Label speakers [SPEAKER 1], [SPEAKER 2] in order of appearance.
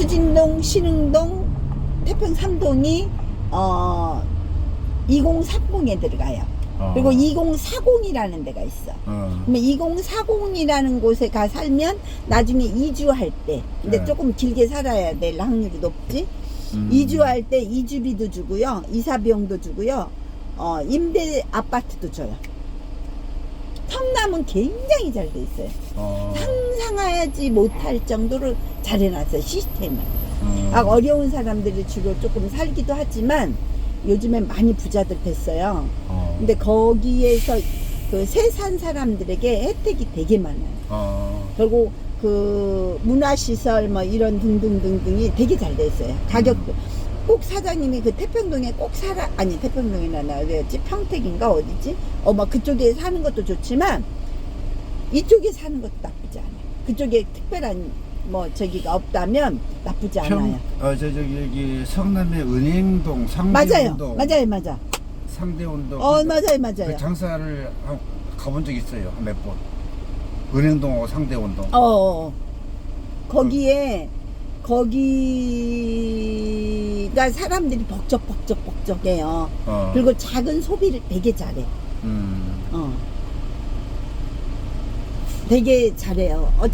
[SPEAKER 1] 수진동, 신흥동, 태평 3동이 어 2030에 들어가요.
[SPEAKER 2] 어.
[SPEAKER 1] 그리고 2040이라는 데가 있어.
[SPEAKER 2] 어.
[SPEAKER 1] 그러면 2040이라는 곳에 가 살면 나중에 이주할 때, 근데
[SPEAKER 2] 네.
[SPEAKER 1] 조금 길게 살아야 될 확률이 높지.
[SPEAKER 2] 음.
[SPEAKER 1] 이주할 때 이주비도 주고요, 이사 비용도 주고요, 어, 임대 아파트도 줘요. 성남은 굉장히 잘 돼 있어요.
[SPEAKER 2] 어.
[SPEAKER 1] 상상하지 못할 정도로 잘 해놨어요, 시스템을.
[SPEAKER 2] 어.
[SPEAKER 1] 아, 어려운 사람들이 주로 조금 살기도 하지만 요즘엔 많이 부자들 됐어요.
[SPEAKER 2] 어.
[SPEAKER 1] 근데 거기에서 그 세산 사람들에게 혜택이 되게 많아요.
[SPEAKER 2] 어.
[SPEAKER 1] 그리고 그 문화시설 뭐 이런 등등등등이 되게 잘 돼 있어요. 가격도. 꼭 사장님이 그 태평동에 꼭 살아, 아니 태평동이나 나 어디였지? 평택인가 어디지? 어, 막 그쪽에 사는 것도 좋지만 이쪽에 사는 것도 나쁘지 않아요. 그쪽에 특별한 뭐 저기가 없다면 나쁘지 않아요.
[SPEAKER 2] 평, 어, 저, 저기, 여기 성남의 은행동,
[SPEAKER 1] 맞아요.
[SPEAKER 2] 상대운동.
[SPEAKER 1] 맞아요, 맞아.
[SPEAKER 2] 상대운동.
[SPEAKER 1] 어,
[SPEAKER 2] 그-
[SPEAKER 1] 맞아요, 맞아요.
[SPEAKER 2] 그 장사를 한- 가본 적 있어요. 몇 번. 은행동하고 상대운동.
[SPEAKER 1] 어, 어. 거기에 거기 가 사람들이 벅적벅적벅적해요.
[SPEAKER 2] 어.
[SPEAKER 1] 그리고 작은 소비를 되게 잘해.
[SPEAKER 2] 음.
[SPEAKER 1] 어. 되게 잘해요. 어째